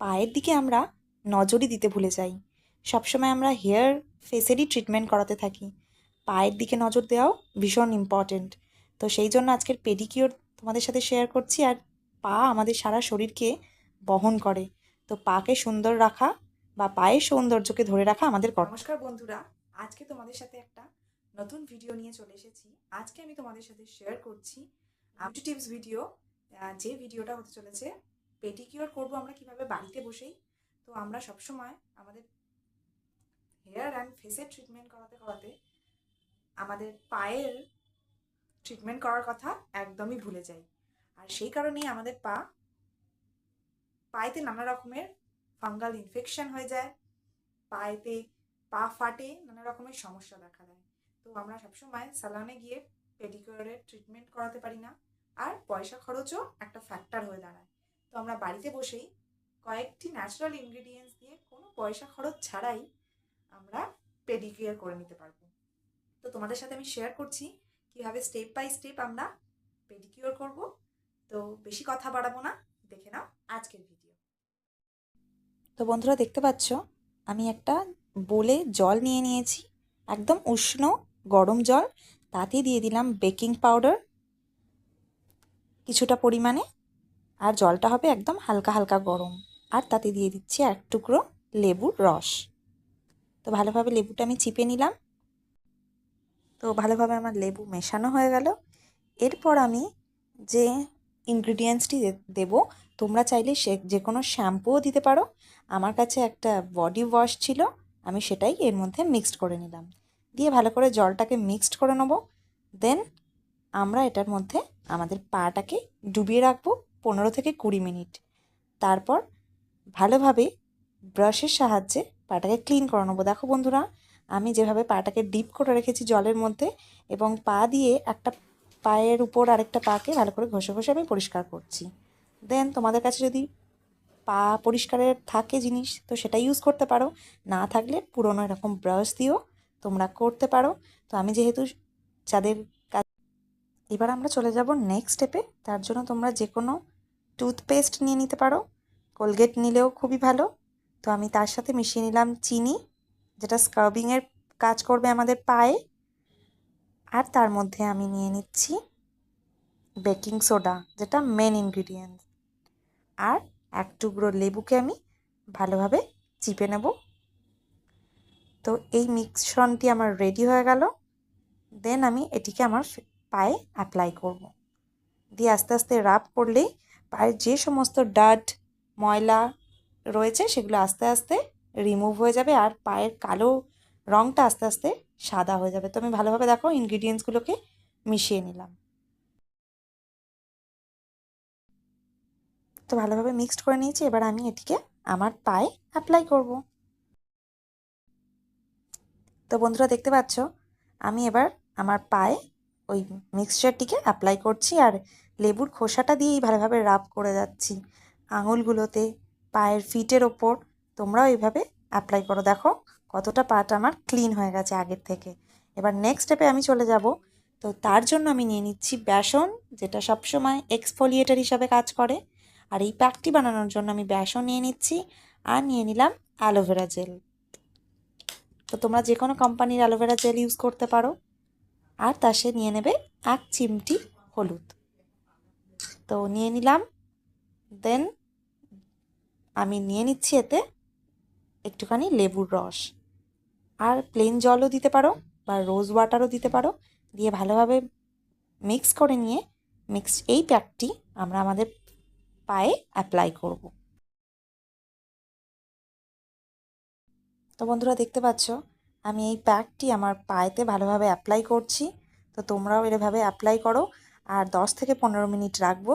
পায়ের দিকে আমরা নজরই দিতে ভুলে যাই। সবসময় আমরা হেয়ার ফেসেরই ট্রিটমেন্ট করাতে থাকি। পায়ের দিকে নজর দেওয়াও ভীষণ ইম্পর্ট্যান্ট তো সেই জন্য আজকের পেডিকিওর তোমাদের সাথে শেয়ার করছি আর পা আমাদের সারা শরীরকে বহন করে। তো পাকে সুন্দর রাখা বা পায়ের সৌন্দর্যকে ধরে রাখা আমাদের নমস্কার বন্ধুরা, আজকে তোমাদের সাথে একটা নতুন ভিডিও নিয়ে চলে এসেছি। আজকে আমি তোমাদের সাথে শেয়ার করছি টিপস ভিডিও যে ভিডিওটা হতে চলেছে পেডিকিওর করব আমরা কীভাবে বাড়িতে বসেই? তো আমরা সবসময় আমাদের হেয়ার অ্যান্ড ফেসের ট্রিটমেন্ট করাতে করাতে আমাদের পায়ের ট্রিটমেন্ট করার কথা একদমই ভুলে যাই। আর সেই কারণেই আমাদের পা পায়েতে নানা রকমের ফাঙ্গাল ইনফেকশন হয়ে যায়, পায়েতে পা ফাটে, নানা রকমের সমস্যা দেখা দেয়। তো আমরা সবসময় সালনে গিয়ে পেডিকিওরের ট্রিটমেন্ট করাতে পারি না, আর পয়সা খরচও একটা ফ্যাক্টর হয়ে দাঁড়ায়। তো আমরা বাড়িতে বসেই কয়েকটি ন্যাচারাল ইনগ্রিডিয়েন্টস দিয়ে কোনো পয়সা খরচ ছাড়াই আমরা পেডিকিওর করে নিতে পারব। তো তোমাদের সাথে আমি শেয়ার করছি কীভাবে স্টেপ বাই স্টেপ আমরা পেডিকিওর করব। তো বেশি কথা বাড়াবো না, দেখে নাও আজকের ভিডিও তো বন্ধুরা দেখতে পাচ্ছ, আমি একটা বলে জল নিয়ে নিয়েছি, একদম উষ্ণ গরম জল, তাতে দিয়ে দিলাম বেকিং পাউডার কিছুটা পরিমাণে। আর জলটা হবে একদম হালকা হালকা গরম। আর তাতে দিয়ে দিচ্ছি এক টুকরো লেবুর রস। তো ভালোভাবে লেবুটা আমি চিপে নিলাম। তো ভালোভাবে আমার লেবু মেশানো হয়ে গেল। এরপর আমি যে ইনগ্রিডিয়েন্টসটি দেবো, তোমরা চাইলে সে যে কোনো শ্যাম্পুও দিতে পারো। আমার কাছে একটা বডি ওয়াশ ছিল, আমি সেটাই এর মধ্যে মিক্সড করে নিলাম। দিয়ে ভালো করে জলটাকে মিক্সড করে নেব। দেন আমরা এটার মধ্যে আমাদের পাটাকে ডুবিয়ে রাখব। পনেরো থেকে কুড়ি মিনিট। তারপর ভালোভাবে ব্রাশের সাহায্যে পাটাকে ক্লিন করে নেব। দেখো বন্ধুরা, আমি যেভাবে পাটাকে ডিপ করে রেখেছি জলের মধ্যে এবং পা দিয়ে একটা পায়ের উপর আরেকটা পাকে ভালো করে ঘষে ঘষে আমি পরিষ্কার করছি। দেন তোমাদের কাছে যদি পা পরিষ্কারের থাকে জিনিস, তো সেটা ইউজ করতে পারো। না থাকলে পুরনো এরকম ব্রাশ দিয়েও তোমরা করতে পারো। তো আমি যেহেতু যাদের কাজ এবার আমরা চলে যাব নেক্সট স্টেপে তার জন্য তোমরা যে কোনো টুথপেস্ট নিয়ে নিতে পারো। কোলগেট নিলেও খুবই ভালো। তো আমি তার সাথে মিশিয়ে নিলাম চিনি, যেটা স্কার্বিংয়ের কাজ করবে আমাদের পায়ে। আর তার মধ্যে আমি নিয়ে নিচ্ছি বেকিং সোডা যেটা মেন ইনগ্রিডিয়েন্ট আর এক টুকরো লেবুকে আমি ভালোভাবে চিপে নেব। তো এই মিক্সরনটি আমার রেডি হয়ে গেল। দেন আমি এটিকে আমার পায়ে অ্যাপ্লাই করব। দিয়ে আস্তে আস্তে রাব করলেই পায়ের যে সমস্ত ডাট ময়লা রয়েছে সেগুলো আস্তে আস্তে রিমুভ হয়ে যাবে আর পায়ের কালো রঙটা আস্তে আস্তে সাদা হয়ে যাবে। তো আমি ভালোভাবে দেখো ইনগ্রিডিয়েন্টসগুলোকে মিশিয়ে নিলাম। তো ভালোভাবে মিক্সড করে নিয়েছি, এবার আমি এটিকে আমার পায়ে অ্যাপ্লাই করব। তো বন্ধুরা দেখতে পাচ্ছ, আমি এবার আমার পায়ে ওই মিক্সচারটিকে অ্যাপ্লাই করছি আর লেবুর খোসাটা দিয়েই ভালোভাবে রাব করে যাচ্ছি। আঙুলগুলোতে, পায়ের ফিটের ওপর, তোমরাও এইভাবে অ্যাপ্লাই করো। দেখো কতটা পাটা আমার ক্লিন হয়ে গেছে আগের থেকে। এবার নেক্সট স্টেপে আমি চলে যাব। তো তার জন্য আমি নিয়ে নিচ্ছি বেসন, যেটা সবসময় এক্সফোলিয়েটার হিসাবে কাজ করে। আর এই প্যাকটি বানানোর জন্য আমি বেসন নিয়ে নিচ্ছি আর নিয়ে নিলাম অ্যালোভেরা জেল তো তোমরা যে কোনো কোম্পানির অ্যালোভেরা জেল ইউজ করতে পারো। আর তার সে নিয়ে নেবে এক চিমটি হলুদ। তো নিয়ে নিলাম। দেন আমি নিয়ে নিচ্ছি এতে একটুখানি লেবুর রস। আর প্লেন জলও দিতে পারো বা রোজ ওয়াটারও দিতে পারো। দিয়ে ভালোভাবে মিক্স করে নিয়ে মিক্স এই প্যাকটি আমরা আমাদের পায়ে অ্যাপ্লাই করব। তো বন্ধুরা দেখতে পাচ্ছ আমি এই প্যাকটি আমার পায়েতে ভালোভাবে অ্যাপ্লাই করছি। তো তোমরাও এভাবে অ্যাপ্লাই করো আর দশ থেকে পনেরো মিনিট রাখব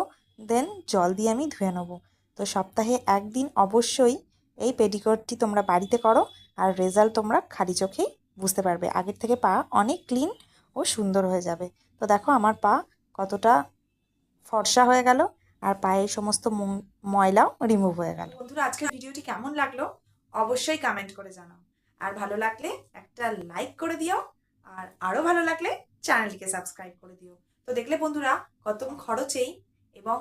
দেন জল দিয়ে আমি ধুয়ে নেব। তো সপ্তাহে একদিন অবশ্যই এই পেডিকোরটি তোমরা বাড়িতে করো আর রেজাল্ট তোমরা খালি চোখেই বুঝতে পারবে। আগের থেকে পা অনেক ক্লিন ও সুন্দর হয়ে যাবে। তো দেখো আমার পা কতটা ফর্সা হয়ে গেল আর পায়ের সমস্ত ময়লাও রিমুভ হয়ে গেল। বন্ধুরা, আজকের ভিডিওটি কেমন লাগল? অবশ্যই কমেন্ট করে জানাও। আর ভালো লাগলে একটা লাইক করে দিও, আর আরও ভালো লাগলে চ্যানেলটিকে সাবস্ক্রাইব করে দিও। তো দেখলে বন্ধুরা কত খরচেই এবং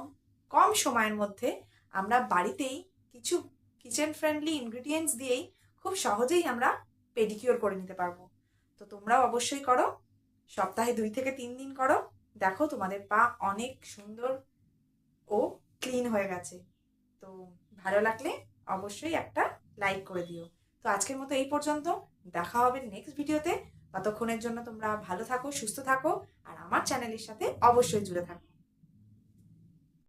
কম সময়ের মধ্যে আমরা বাড়িতেই কিছু কিচেন ফ্রেন্ডলি ইনগ্রিডিয়েন্টস দিয়েই খুব সহজেই আমরা পেডিকিওর করে নিতে পারব। তো তোমরাও অবশ্যই করো, সপ্তাহে দুই থেকে তিন দিন করো। দেখো তোমাদের পা অনেক সুন্দর ও ক্লিন হয়ে গেছে। তো ভালো লাগলে অবশ্যই একটা লাইক করে দিও। তো আজকের মতো এই পর্যন্ত। দেখা হবে নেক্সট ভিডিওতে ততক্ষণের জন্য তোমরা ভালো থাকো, সুস্থ থাকো, আর আমার চ্যানেলের সাথে অবশ্যই জুড়ে থাকো।